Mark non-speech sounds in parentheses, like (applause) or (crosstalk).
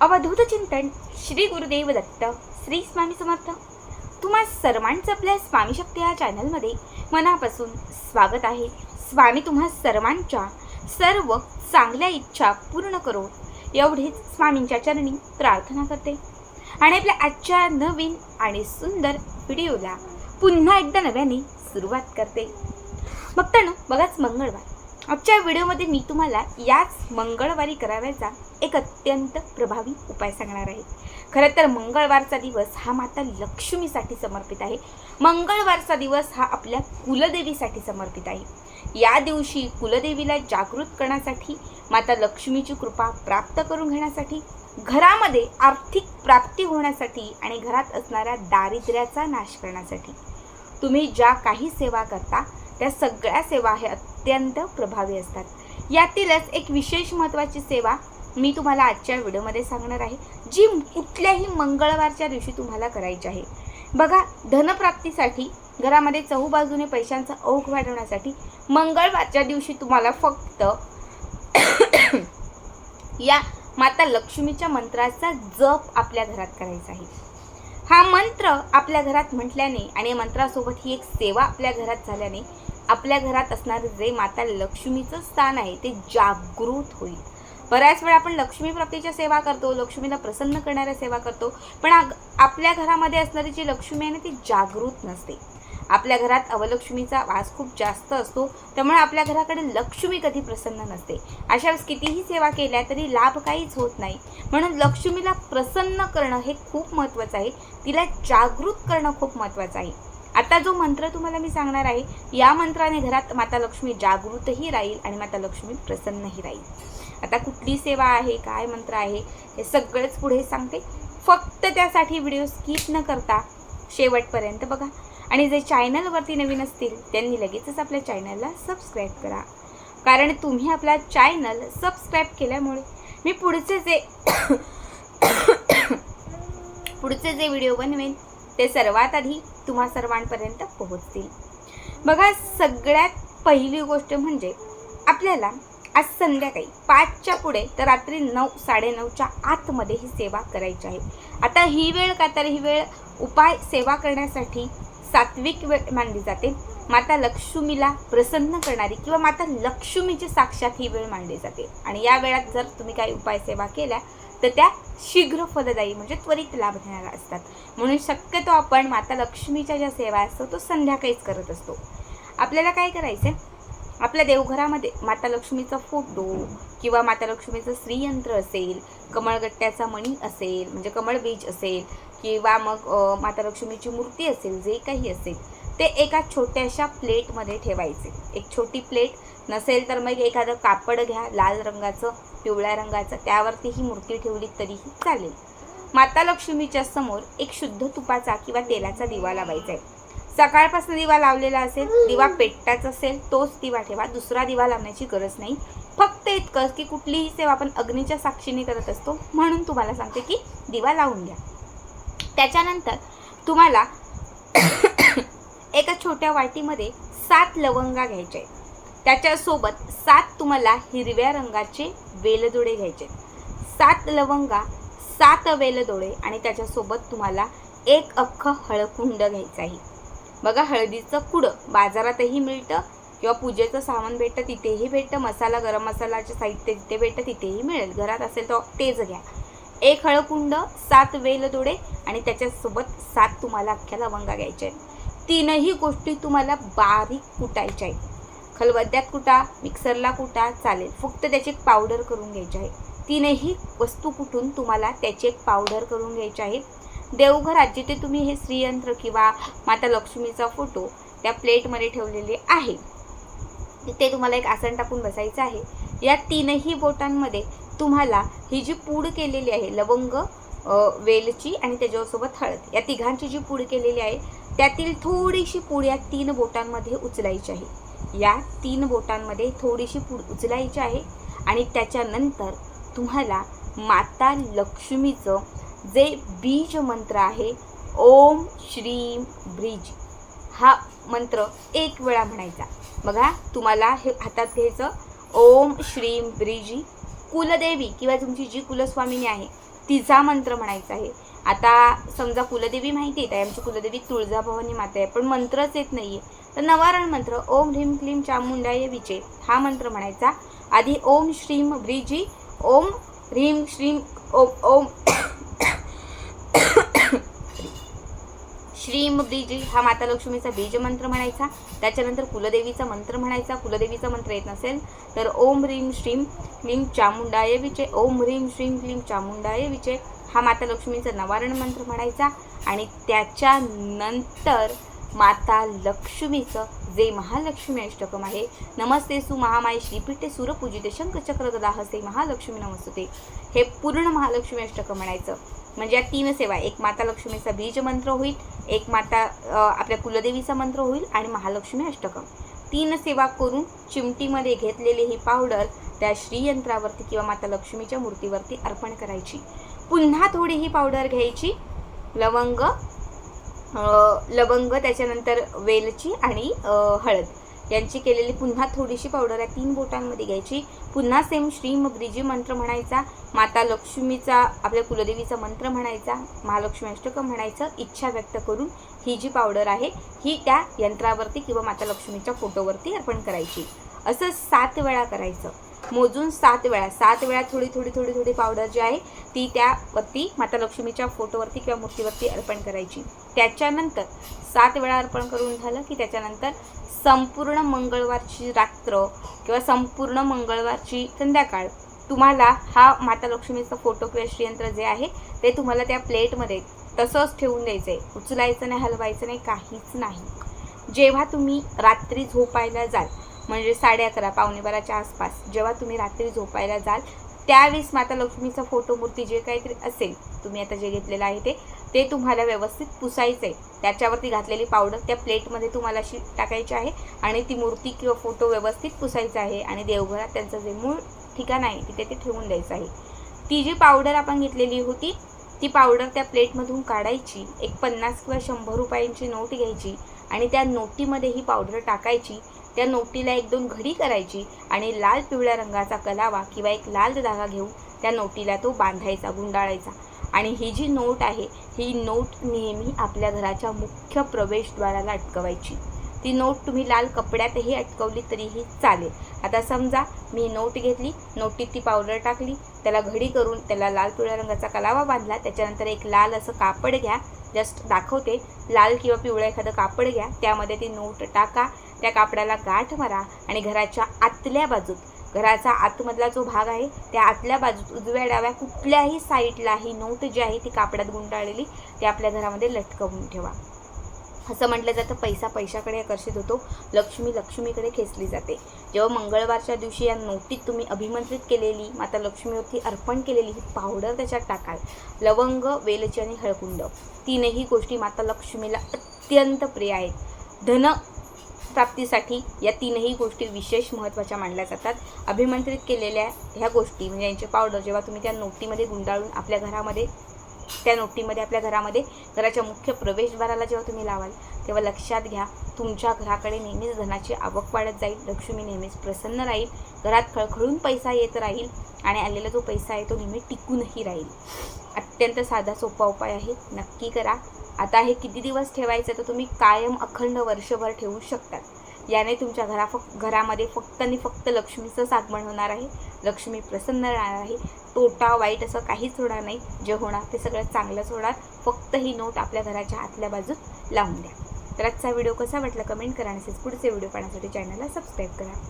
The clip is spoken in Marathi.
अवधूत चिंतन श्री गुरुदेव दत्त श्री स्वामी समर्थ. तुम्हा सर्वांचं आपल्या स्वामी शक्ती या चॅनलमध्ये मनापासून स्वागत आहे. स्वामी तुम्हा सर्वांच्या सर्व चांगल्या इच्छा पूर्ण करो एवढीच स्वामींच्या चरणी प्रार्थना करते. आणि आपल्या आजच्या नवीन आणि सुंदर व्हिडिओला पुन्हा एकदा नव्याने सुरुवात करते. बघताना बघाच मंगळवार. आजच्या व्हिडिओमध्ये मी तुम्हाला याच मंगळवारी करावयाचा एक अत्यंत प्रभावी उपाय सांगणार आहे. खरं तर मंगळवारचा दिवस हा माता लक्ष्मीसाठी समर्पित आहे. मंगळवारचा दिवस हा आपल्या कुलदेवीसाठी समर्पित आहे. या दिवशी कुलदेवीला जागृत करण्यासाठी माता लक्ष्मीची कृपा प्राप्त करून घेण्यासाठी घरामध्ये आर्थिक प्राप्ती होण्यासाठी आणि घरात असणाऱ्या दारिद्र्याचा नाश करण्यासाठी. तुम्ही ज्या काही सेवा करता त्या सगळ्या सेवा हे अत्यंत प्रभावी असतात. यातीलच एक विशेष महत्त्वाची सेवा मी तुम्हाला आजच्या व्हिडिओमध्ये सांगणार आहे जी कुठल्याही मंगळवारच्या दिवशी तुम्हाला करायची आहे. बघा धनप्राप्तीसाठी घरामध्ये चहूबाजूने पैशांचा ओघ वाढवण्यासाठी मंगळवारच्या दिवशी तुम्हाला फक्त (coughs) या माता लक्ष्मीच्या मंत्राचा जप आपल्या घरात करायचा आहे. हा मंत्र आपल्या घरात म्हटल्याने आणि या मंत्रासोबत ही एक सेवा आपल्या घरात झाल्याने आपल्या घरात असणारे जे माता लक्ष्मीचं स्थान आहे ते जागृत होईल. बऱ्याच वेळा आपण लक्ष्मी प्राप्तीच्या सेवा करतो लक्ष्मीला प्रसन्न करणाऱ्या सेवा करतो. पण आपल्या घरामध्ये असणारी जी लक्ष्मी आहे ना ती जागृत नसते. आपल्या घरात अवलक्ष्मीचा वास खूप जास्त असतो त्यामुळे आपल्या घराकडे लक्ष्मी कधी प्रसन्न नसते. अशा वेळेस कितीही सेवा केल्या तरी लाभ काहीच होत नाही. म्हणून लक्ष्मीला प्रसन्न करणं हे खूप महत्त्वाचं आहे. तिला जागृत करणं खूप महत्त्वाचं आहे. आता जो मंत्र तुम्हाला मी सांगणार आहे या मंत्राने घरात माता लक्ष्मी जागृतही राहील आणि माता लक्ष्मी प्रसन्नही राहील. आता कुठली सेवा आहे काय मंत्र आहे हे सगळंच पुढे सांगते. फक्त त्यासाठी व्हिडिओ स्किप न करता शेवटपर्यंत बघा. आणि जे चॅनलवरती नवीन असतील त्यांनी लगेचच आपल्या चॅनलला सबस्क्राईब करा. कारण तुम्ही आपला चॅनल सबस्क्राईब केल्यामुळे मी पुढचे जे (coughs) पुढचे जे व्हिडिओ बनवेन ते सर्वात आधी तुम्हा सर्वांपर्यंत पोहोचतील. बघा सगळ्यात पहिली गोष्ट म्हणजे आपल्याला आज संध्याकाळी पाचच्या पुढे तर रात्री नऊ साडेनऊच्या आतमध्ये ही सेवा करायची आहे. आता ही वेळ का तर ही वेळ उपाय सेवा करण्यासाठी सात्विक वेळ मानली जाते. माता लक्ष्मीला प्रसन्न करणारी किंवा माता लक्ष्मीची साक्षात ही वेळ मानली जाते. आणि या वेळात जर तुम्ही काही उपाय सेवा केल्या तर त्या शीघ्र फलदायी म्हणजे त्वरित लाभ देणाऱ्या असतात. म्हणून शक्यतो आपण माता लक्ष्मीच्या ज्या सेवा असतो तो संध्याकाळीच करत असतो. आपल्याला काय करायचं आपल्या देवघरामध्ये माता लक्ष्मीचा फोटो किंवा माता लक्ष्मीचं श्रीयंत्र असेल कमळगट्ट्याचा मणी असेल म्हणजे कमळ बीज असेल किंवा मग माता लक्ष्मीची मूर्ती असेल जे काही असेल ते एका छोट्याशा प्लेटमध्ये ठेवायचे. एक छोटी प्लेट नसेल तर मग एखादं कापड घ्या लाल रंगाचं पिवळ्या रंगाचं त्यावरती ही मूर्ती ठेवली तरीही चालेल. माता लक्ष्मीच्या समोर एक शुद्ध तुपाचा किंवा तेलाचा दिवा लावायचा आहे. सकाळपासून दिवा लावलेला असेल दिवा पेटताच असेल तोच दिवा ठेवा. दुसरा दिवा लावण्याची गरज नाही. फक्त इतकंच की कुठलीही सेवा आपण अग्नीच्या साक्षीने करत असतो म्हणून तुम्हाला सांगते की दिवा लावून घ्या. त्याच्यानंतर तुम्हाला एका छोट्या वाटीमध्ये सात लवंगा घ्यायचे त्याच्यासोबत सात तुम्हाला हिरव्या रंगाचे वेलदोडे घ्यायचे सात लवंगा सात वेलदोडे आणि त्याच्यासोबत तुम्हाला एक अख्खं हळकुंड घ्यायचं आहे बघा हळदीचं कुडं बाजारातही मिळतं किंवा पूजेचं सामान भेटतं तिथेही भेटतं. मसाला गरम मसालाचे साहित्य तिथे भेटतं तिथेही मिळेल. घरात असेल तर तेच घ्या. एक हळकुंड सात वेलदोडे आणि त्याच्यासोबत सात तुम्हाला अख्ख्या लवंगा घ्यायच्या आहेत. तीनही गोष्टी तुम्हाला बारीक कुटायच्या आहेत. खलबत्त्यात कुटा मिक्सरला कुटा चालेल. फक्त त्याची एक पावडर करून घ्यायची आहे. तीनही वस्तू कुठून तुम्हाला त्याची एक पावडर करून घ्यायची आहे. देवघरात जिथे तुम्ही हे श्रीयंत्र किंवा माता लक्ष्मीचा फोटो त्या प्लेटमध्ये ठेवलेले आहे. तिथे तुम्हाला एक आसन टाकून बसायचं आहे. या तीनही बोटांमध्ये तुम्हाला ही जी पूड केलेली आहे लवंग वेलची आणि त्याच्यासोबत हळद या तिघांची जी पूड केलेली आहे त्यातील थोडीशी पूड या तीन बोटांमध्ये उचलायची आहे. या तीन बोटांमध्ये थोडीशी पूड उचलायची आहे आणि त्याच्यानंतर तुम्हाला माता लक्ष्मीचं जे बीज मंत्र आहे ओम श्रीम ब्रीज. हा मंत्र एक वेळा म्हणायचा. बघा तुम्हाला हे हातात घ्यायचं. ओम श्रीम ब्रीजी. कुलदेवी किंवा तुमची जी कुलस्वामिनी आहे तिचा मंत्र म्हणायचा आहे. आता समजा कुलदेवी माहिती आहे आमची कुलदेवी तुळजाभवानी माता आहे पण मंत्रच येत नाही आहे तर नवारण मंत्र ओम ह्रीम क्लीम चामुंडाय विचे हा मंत्र म्हणायचा. आधी ओम श्रीम ब्रिजी ओम ह्रीम श्रीम ओम ओम श्रीम बीज हा माता लक्ष्मीचा बीज मंत्र म्हणायचा. त्याच्यानंतर कुलदेवीचा मंत्र म्हणायचा. कुलदेवीचा मंत्र येत नसेल तर ओम ह्रीम श्रीम क्लीम चामुंडाय विचे. ओम ह्रीम श्रीम क्लीम चामुंडाय विचे. हा माता लक्ष्मीचा नवारण मंत्र म्हणायचा. आणि त्याच्यानंतर माता लक्ष्मीचं जे महालक्ष्मी अष्टकम आहे. नमस्ते सु महामाय श्रीपीठे सुरपूजिते शंखचक्र गदा हस्ते महालक्ष्मी नमस्ते हे पूर्ण महालक्ष्मी अष्टकम म्हणायचं. म्हणजे या तीन सेवा एक माता लक्ष्मीचा बीज मंत्र होईल एक माता आपल्या कुलदेवीचा मंत्र होईल आणि महालक्ष्मी अष्टकम. तीन सेवा करून चिमटीमध्ये घेतलेली ही पावडर त्या श्रीयंत्रावरती किंवा माता लक्ष्मीच्या मूर्तीवरती अर्पण करायची. पुन्हा थोडी ही पावडर घ्यायची. लवंग लवंग त्याच्यानंतर वेलची आणि हळद. यांची केलेली पुन्हा थोडीशी पावडर आहे. तीन बोटांमध्ये घ्यायची. पुन्हा सेम श्रीम ब्रिजी मंत्र म्हणायचा. माता लक्ष्मीचा आपल्या कुलदेवीचा मंत्र म्हणायचा. महालक्ष्मी अष्टकं म्हणायचं. इच्छा व्यक्त करून ही जी पावडर आहे ही त्या यंत्रावरती किंवा माता लक्ष्मीच्या फोटोवरती अर्पण करायची. असं सात वेळा करायचं. मोजून सात वेळा. सात वेळा थोडी थोडी थोडी थोडी पावडर जी आहे ती त्यावरती माता लक्ष्मीच्या फोटोवरती किंवा मूर्तीवरती अर्पण करायची. त्याच्यानंतर सात वेळा अर्पण करून झालं की त्याच्यानंतर संपूर्ण मंगळवारची रात्र किंवा संपूर्ण मंगळवारची संध्याकाळ तुम्हाला हा माता लक्ष्मीचा फोटो किंवा श्रीयंत्र जे आहे ते तुम्हाला त्या प्लेटमध्ये तसंच ठेवून द्यायचं आहे उचलायचं नाही हलवायचं नाही काहीच नाही. जेव्हा तुम्ही रात्री झोपायला जाल म्हणजे साडे अकरा पावणे बाराच्या आसपास. जेव्हा तुम्ही रात्री झोपायला जाल त्यावेळेस माता लक्ष्मीचा फोटो मूर्ती जे काहीतरी असेल तुम्ही आता जे घेतलेलं आहे ते ते तुम्हाला व्यवस्थित पुसायचं आहे त्याच्यावरती घातलेली पावडर त्या प्लेटमध्ये तुम्हाला अशी टाकायची आहे आणि ती मूर्ती किंवा फोटो व्यवस्थित पुसायचा आहे आणि देवघरात त्यांचं जे मूळ ठिकाण आहे तिथे ते ठेवून द्यायचं आहे. ती जी पावडर आपण घेतलेली होती ती पावडर त्या प्लेटमधून काढायची एक पन्नास किंवा शंभर रुपयांची नोट घ्यायची आणि त्या नोटीमध्ये ही पावडर टाकायची त्या नोटीला एक दोन घडी करायची आणि लाल पिवळ्या रंगाचा कलावा किंवा एक लाल धागा घेऊन त्या नोटीला तो बांधायचा गुंडाळायचा. आणि ही जी नोट आहे ही नोट नेहमी आपल्या घराच्या मुख्य प्रवेशद्वाराला अटकवायची. ती नोट तुम्ही लाल कपड्यातही अटकवली तरीही चालेल. आता समजा मी नोट घेतली नोटीत ती पावडर टाकली त्याला घडी करून त्याला लाल पिवळ्या रंगाचा कलावा बांधला त्याच्यानंतर एक लाल असं कापड घ्या जस्ट दाखवते लाल किंवा पिवळं एखादं कापड घ्या त्यामध्ये ती नोट टाका त्या कापडाला गाठ मारा आणि घराच्या आतल्या बाजूत घराचा आतमधला जो भाग आहे त्या आतल्या बाजूत उजव्या डाव्या कुठल्याही साईडला ही नोट जी आहे ती कापडात गुंडाळलेली ती आपल्या घरामध्ये लटकवून ठेवा. असं म्हटलं जातं पैसा पैशाकडे आकर्षित होतो लक्ष्मी लक्ष्मीकडे खेचली जाते. जेव्हा मंगळवारच्या दिवशी या नोटीत तुम्ही अभिमंत्रित केलेली माता लक्ष्मीवरती अर्पण केलेली ही पावडर त्याच्यात टाकाल. लवंग वेलची आणि हळकुंड तीनही गोष्टी माता लक्ष्मीला अत्यंत प्रिय आहेत. धन प्राप्तीसाठी या तीनही गोष्टी विशेष महत्त्वाच्या मानल्या जातात. अभिमंत्रित केलेल्या ह्या गोष्टी म्हणजे यांचे पावडर जेव्हा तुम्ही त्या नोटीमध्ये गुंडाळून आपल्या घरामध्ये त्या नोटीमध्ये आपल्या घरामध्ये घराच्या मुख्य प्रवेशद्वाराला जेव्हा तुम्ही लावाल तेव्हा लक्षात घ्या तुमच्या घराकडे नेहमीच धनाची आवक वाढत जाईल लक्ष्मी नेहमीच प्रसन्न राहील घरात खळखळून पैसा येत राहील आणि आलेला जो पैसा आहे तो नेहमी टिकूनही राहील. अत्यंत साधा सोपा उपाय आहे. नक्की करा. आता हे किती दिवस ठेवायचं? तर तुम्ही कायम अखंड वर्षभर ठेवू शकतात. याने तुमच्या घरा फक्त घरामध्ये फक्त आणि फक्त लक्ष्मीचंच आगमन होणार आहे. लक्ष्मी प्रसन्न राहणार आहे. तोटा वाईट असं काहीच होणार नाही. जे होणार ते सगळं चांगलंच होणार. फक्त ही नोट आपल्या घराच्या आतल्या बाजूत लावून द्या. तर आजचा व्हिडिओ कसा वाटला कमेंट करा आणि पुढचे व्हिडिओ पाहण्यासाठी चॅनलला सबस्क्राईब करा.